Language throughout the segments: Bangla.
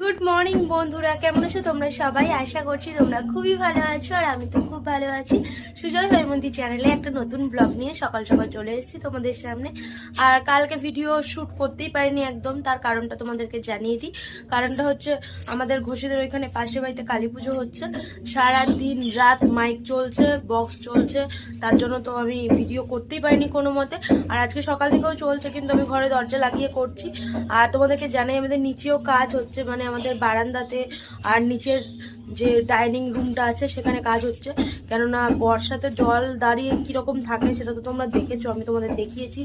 গুড মর্নিং বন্ধুরা। কেমন আছো তোমরা সবাই? আশা করছি তোমরা খুবই ভালো আছো আর আমি তো খুব ভালো আছি। সুজয় হৈমন্তী চ্যানেলে একটা নতুন ব্লগ নিয়ে সকাল সকাল চলে এসেছি তোমাদের সামনে। আর কালকে ভিডিও শ্যুট করতেই পারিনি একদম, তার কারণটা তোমাদেরকে জানিয়ে দিই। কারণটা হচ্ছে আমাদের ঘোষেদের ওইখানে পাশের বাড়িতে কালী পুজো হচ্ছে। সারা দিন রাত মাইক চলছে বক্স চলছে, তার জন্য তো আমি ভিডিও করতেই পারিনি কোনো মতে। আর আজকে সকাল থেকেও চলছে, কিন্তু আমি ঘরে দরজা লাগিয়ে করছি। আর তোমাদেরকে জানাই, আমাদের নিচেও কাজ হচ্ছে মানে আমাদের বারান্দাতে আর নিচের যে ডাইনিং রুমটা আছে, সেখানে কাজ হচ্ছে। কেননা বর্ষাতে জল দাঁড়িয়ে কীরকম থাকে সেটা তো তোমরা দেখেছ, আমি তোমাদের দেখিয়েছি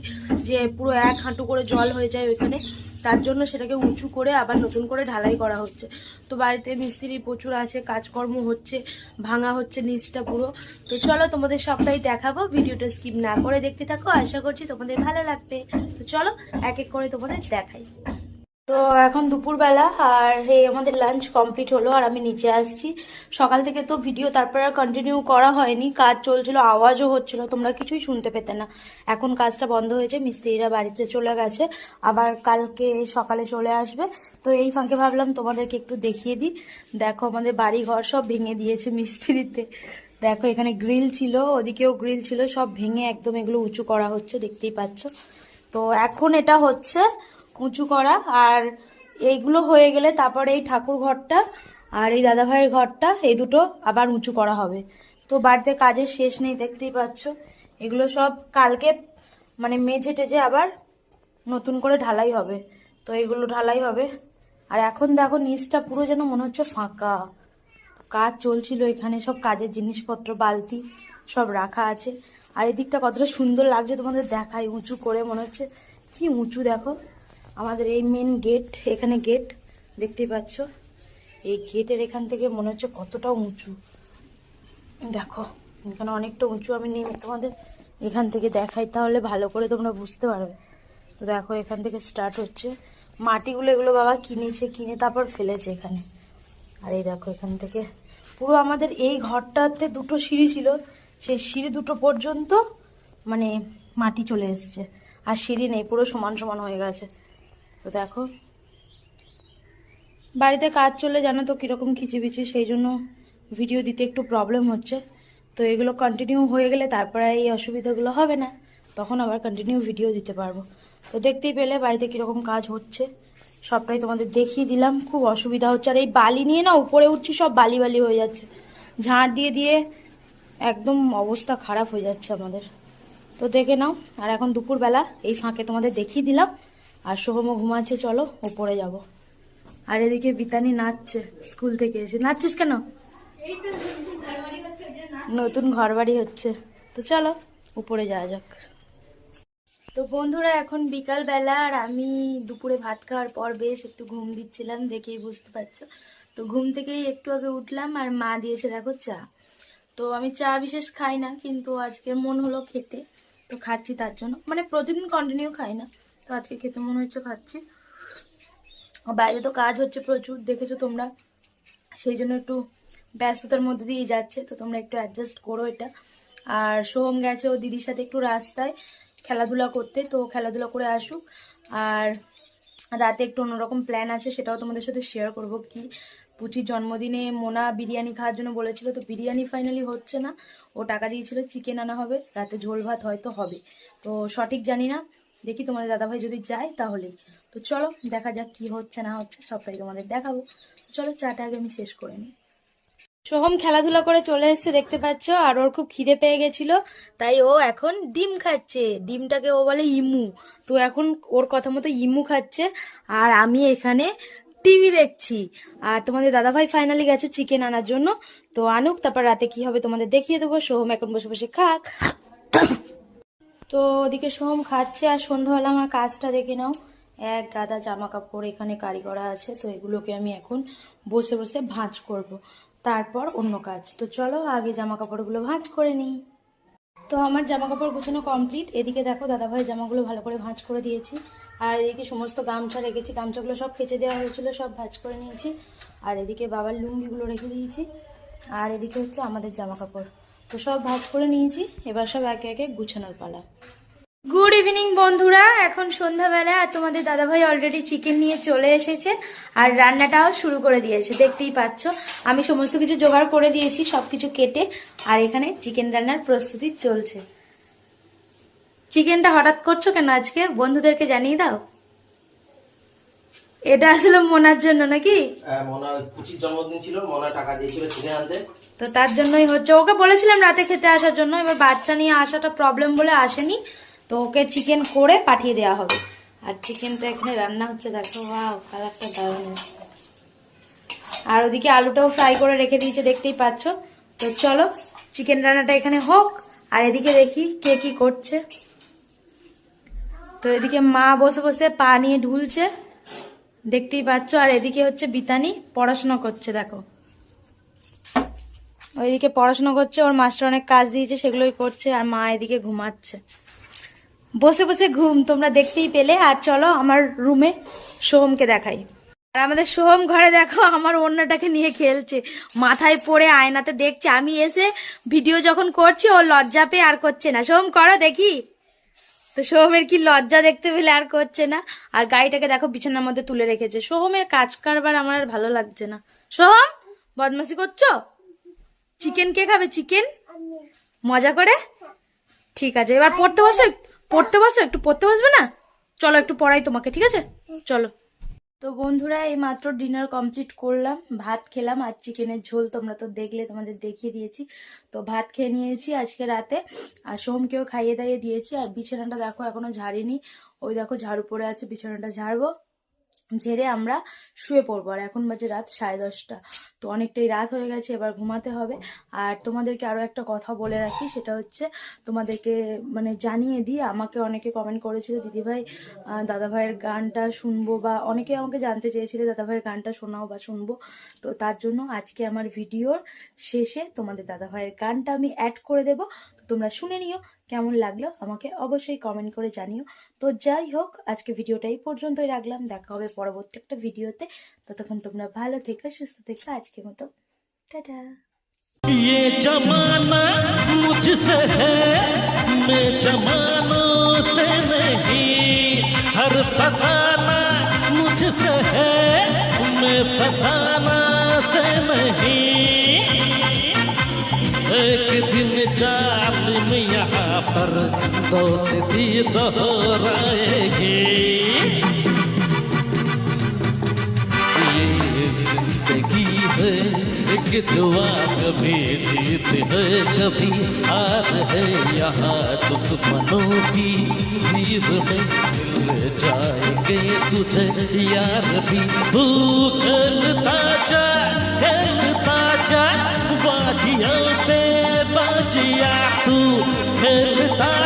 যে পুরো এক হাঁটু করে জল হয়ে যায় ওইখানে। তার জন্য সেটাকে উঁচু করে আবার নতুন করে ঢালাই করা হচ্ছে। তো বাড়িতে মিস্ত্রি প্রচুর আছে, কাজকর্ম হচ্ছে, ভাঙা হচ্ছে নিচটা পুরো। তো চলো তোমাদের সবটাই দেখাবো, ভিডিওটা স্কিপ না করে দেখতে থাকো। আশা করছি তোমাদের ভালো লাগবে। তো চলো এক এক করে তোমাদের দেখাই। তো এখন দুপুরবেলা আর এই আমাদের লাঞ্চ কমপ্লিট হলো আর আমি নিচে আসছি। সকাল থেকে তো ভিডিও তারপর আর কন্টিনিউ করা হয়নি, কাজ চলছিল, আওয়াজও হচ্ছিল, তোমরা কিছুই শুনতে পেতে না। এখন কাজটা বন্ধ হয়েছে, মিস্ত্রিরা বাড়িতে চলে গেছে, আবার কালকে সকালে চলে আসবে। তো এই ফাঁকে ভাবলাম তোমাদেরকে একটু দেখিয়ে দিই। দেখো আমাদের বাড়ি ঘর সব ভেঙে দিয়েছে মিস্ত্রিতে। দেখো এখানে গ্রিল ছিল, ওদিকেও গ্রিল ছিল, সব ভেঙে একদম এগুলো উঁচু করা হচ্ছে, দেখতেই পাচ্ছ। তো এখন এটা হচ্ছে উঁচু করা, আর এইগুলো হয়ে গেলে তারপরে এই ঠাকুর ঘরটা আর এই দাদাভাইয়ের ঘরটা, এই দুটো আবার উঁচু করা হবে। তো বাড়িতে কাজের শেষ নেই, দেখতেই পাচ্ছ। এগুলো সব কালকে মানে মেঝে টেজে আবার নতুন করে ঢালাই হবে। তো এগুলো ঢালাই হবে। আর এখন দেখো নিচটা পুরো যেন মনে হচ্ছে ফাঁকা। কাজ চলছিল এখানে, সব কাজের জিনিসপত্র, বালতি সব রাখা আছে। আর এদিকটা কতটা সুন্দর লাগছে তোমাদের দেখাই উঁচু করে মনে হচ্ছে। কি উঁচু দেখো। আমাদের এই মেন গেট এখানে গেট দেখতেই পাচ্ছ। এই গেটের এখান থেকে মনে হচ্ছে কতটা উঁচু। দেখো, এখানে অনেকটা উঁচু, আমি নেমে তোমাদের এখান থেকে দেখাই, তাহলে ভালো করে তোমরা বুঝতে পারবে। তো দেখো, এখান থেকে স্টার্ট হচ্ছে। মাটিগুলো এগুলো বাবা কিনেছে, কিনে তারপর ফেলেছে এখানে। আর এই দেখো, এখান থেকে পুরো আমাদের এই ঘরটাতে দুটো সিঁড়ি ছিল। সেই সিঁড়ি দুটো পর্যন্ত মানে মাটি চলে এসছে। আর সিঁড়ি নেই, পুরো সমান সমান হয়ে গেছে। তো দেখো। বাড়িতে কাজ চলে জানো তো কীরকম খিচিবিচি, সেই জন্য ভিডিও দিতে একটু প্রবলেম হচ্ছে। তো এগুলো কন্টিনিউ হয়ে গেলে তারপরে এই অসুবিধাগুলো হবে না, তখন আবার কন্টিনিউ ভিডিও দিতে পারব। তো দেখতেই পেলে বাড়িতে কীরকম কাজ হচ্ছে, সবটাই তোমাদের দেখিয়ে দিলাম। খুব অসুবিধা হচ্ছে। আর এই বালি নিয়ে না উপরে উঠছি, সব বালি বালি হয়ে যাচ্ছে। ঝাড় দিয়ে দিয়ে একদম অবস্থা খারাপ হয়ে যাচ্ছে আমাদের। তো দেখে নাও, আর এখন দুপুরবেলা এই ফাঁকে তোমাদের দেখিয়ে দিলাম। আর সোহমও ঘুমাচ্ছে, চলো ওপরে যাব। আর এদিকে বিতানি নাচছে স্কুল থেকে এসে। নাচছিস কেন? নতুন ঘর বাড়ি হচ্ছে। তো চলো, উপরে যাওয়া যাক। তো বন্ধুরা, এখন বিকাল বেলা আর আমি দুপুরে ভাত খাওয়ার পর বেশ একটু ঘুম দিচ্ছিলাম, দেখেই বুঝতে পারছ। তো ঘুম থেকেই একটু আগে উঠলাম আর মা দিয়েছে, দেখো চা। তো আমি চা বিশেষ খাই না, কিন্তু আজকে মন হলো খেতে। তো খাচ্ছি তার জন্য। মানে প্রতিদিন কন্টিনিউ খাই না। তো আজকে খেতে মনে হচ্ছে খাচ্ছি। বাইরে তো কাজ হচ্ছে প্রচুর, দেখেছ তোমরা? সেই জন্য একটু ব্যস্ততার মধ্যে দিয়ে যাচ্ছে, তো তোমরা একটু অ্যাডজাস্ট করো এটা। আর সোহম গেছে ও দিদির সাথে একটু রাস্তায় খেলাধুলা করতে, তো খেলাধুলা করে আসুক। আর রাতে একটু অন্যরকম প্ল্যান আছে, সেটাও তোমাদের সাথে শেয়ার করব কি। পুচির জন্মদিনে মোনা বিরিয়ানি খাওয়ার জন্য বলেছিল, তো বিরিয়ানি ফাইনালি হচ্ছে না। ও টাকা দিয়েছিল চিকেন আনা হবে, রাতে ঝোল ভাত হয়তো হবে। তো সঠিক জানি না। দেখি তোমাদের দাদাভাই যদি যায় তাহলেই তো চলো, দেখা যাক কি হচ্ছে, না হচ্ছে, সবটাই তোমাদের দেখাবো। চলো, চাটা আগে আমি শেষ করে নিই। সোহম খেলাধুলা করে চলে এসছে, দেখতে পাচ্ছ, আর ওর খুব খিদে পেয়ে গেছিল, তাই ও এখন ডিম খাচ্ছে। ডিমটাকে ও বলে ইমু। তো এখন ওর কথা মতো ইমু খাচ্ছে, আর আমি এখানে টিভি দেখছি। আর তোমাদের দাদাভাই ফাইনালি গেছে চিকেন আনার জন্য। তো আনুক, তারপর রাতে কি হবে তোমাদের দেখিয়ে দেবো। সোহম এখন বসে বসে খাক। তো ওদিকে সোম খাচ্ছে আর সন্ধ্যাবেলা আমার কাজটা দেখে নাও। এক গাদা জামা কাপড় এখানে কারি করা আছে, তো এগুলোকে আমি এখন বসে বসে ভাঁজ করব। তারপর অন্য কাজ। তো চলো আগে জামা কাপড়গুলো ভাঁজ করে নিই। তো আমার জামা কাপড় গুছানো কমপ্লিট। এদিকে দেখো দাদাভাই জামাগুলো ভালো করে ভাঁজ করে দিয়েছি। আর এদিকে সমস্ত গামছা রেখেছি। গামছাগুলো সব কেচে দেওয়া হয়েছিল, সব ভাঁজ করে নিয়েছি। আর এদিকে বাবার লুঙ্গিগুলো রেখে দিয়েছি। আর এদিকে হচ্ছে আমাদের জামা কাপড় তো সব ভাঁজ করে নিয়েছি এবার সব একে একে গুছানোর পালা। গুড ইভিনিং বন্ধুরা। এখন সন্ধ্যাবেলা আর তোমাদের দাদাভাই অলরেডি চিকেন নিয়ে চলে এসেছে আর রান্নাটাও শুরু করে দিয়েছে দেখতেই পাচ্ছ। আমি সমস্ত কিছু জোগাড় করে দিয়েছি সব কিছু কেটে আর এখানে চিকেন রান্নার প্রস্তুতি চলছে। চিকেনটা হঠাৎ করছ কেন আজকে? বন্ধুদেরকে জানিয়ে দাও। এটা আসলে মোনার জন্য নাকি? হ্যাঁ, মনা কুচির জন্মদিন ছিল মনা টাকা দিয়েছিল কিনে আনতে। তো তার জন্যই হচ্ছে, ওকে বলেছিলাম রাতে খেতে আসার জন্য, এবার বাচ্চা নিয়ে আসাটা প্রবলেম বলে আসেনি, তো ওকে চিকেন করে পাঠিয়ে দেওয়া হবে। আর চিকেনটা এখানে রান্না হচ্ছে, দেখো ওয়াও কালারটা দারুণ। আর ওদিকে আলুটাও ফ্রাই করে রেখে দিয়েছে, দেখতেই পাচ্ছ। তো চলো চিকেন রান্নাটা এখানে হোক, আর এদিকে দেখি কে কি করছে। তো এদিকে মা বসে বসে পা নিয়ে ঢুলছে, দেখতেই পাচ্ছ। আর এদিকে হচ্ছে বিতানি পড়াশোনা করছে, দেখো। ওইদিকে পড়াশোনা করছে, ওর মাস্টার অনেক কাজ দিয়েছে, সেগুলোই করছে, আর মা এদিকে ঘুমাচ্ছে। বসে বসে ঘুম, তোমরা দেখতেই পেলে। আর চলো আমার রুমে সোহমকে দেখাই। আর আমাদের সোহম ঘরে দেখো, আমার অন্যটাকে নিয়ে খেলছে। মাথায় পড়ে আয়নাতে দেখছে। আমি এসে ভিডিও যখন করছি, ও লজ্জা পেয়ে আর করছে না। সোহম, করো দেখি। তো সোহমের কি লজ্জা দেখতে পেলে আর করছে না। আর গাড়িটাকে দেখো বিছানার মধ্যে তুলে রেখেছে। সোহমের কাজ কারবার আমার আর ভালো লাগছে না। সোহম বদমাসি করছ? চিকেন কে খাবে? চিকেন মজা করে? ঠিক আছে এবার পড়তে বসো পড়তে বসো একটু পড়তে বসবে না? চলো একটু পড়াই তোমাকে ঠিক আছে? চলো। তো বন্ধুরা এই মাত্র ডিনার কমপ্লিট করলাম ভাত খেলাম আর চিকেনের ঝোল তোমরা তো দেখলে তোমাদের দেখিয়ে দিয়েছি। তো ভাত খেয়ে নিয়েছি আজকে রাতে আর সোমকেও খাইয়ে দাইয়ে দিয়েছি আর বিছানাটা দেখো এখনও ঝাড়িনি। ওই দেখো ঝাড়ু পড়ে আছে বিছানাটা ঝাড়বো। ঝেড়ে আমরা শুয়ে পড়ব। আর এখন বাজে রাত সাড়ে দশটা। তো অনেকটাই রাত হয়ে গেছে, এবার ঘুমাতে হবে। আর তোমাদেরকে আরও একটা কথা বলে রাখি, সেটা হচ্ছে তোমাদেরকে মানে জানিয়ে দিই, আমাকে অনেকে কমেন্ট করেছিল, দিদিভাই দাদাভাইয়ের গানটা শুনব বা অনেকে আমাকে জানতে চেয়েছিলে, দাদাভাইয়ের গানটা শোনাও বা শুনব। তো তার জন্য আজকে আমার ভিডিওর শেষে তোমাদের দাদাভাইয়ের গানটা আমি অ্যাড করে দেবো। তোমরা শুনে নিও কেমন লাগলো আমাকে অবশ্যই কমেন্ট করে জানিও তো যাই হোক আজকে ভিডিওটা এই পর্যন্তই রাখলাম দেখা হবে পরবর্তী একটা ভিডিওতে ততক্ষণ তোমরা ভালো থেকো সুস্থ থেকো আজকের মতো টাটা ये जमाना मुझसे है मैं जमानों से नहीं हर फसाना मुझसे है मैं फसाना है जुआ कभी जीत है कभी हार है यहाँ दुश्मनों की भीड़ में मिल जाएँगे तुझे यार भी तू जा खेलता जा बाजिया पे बाजिया तू खेलता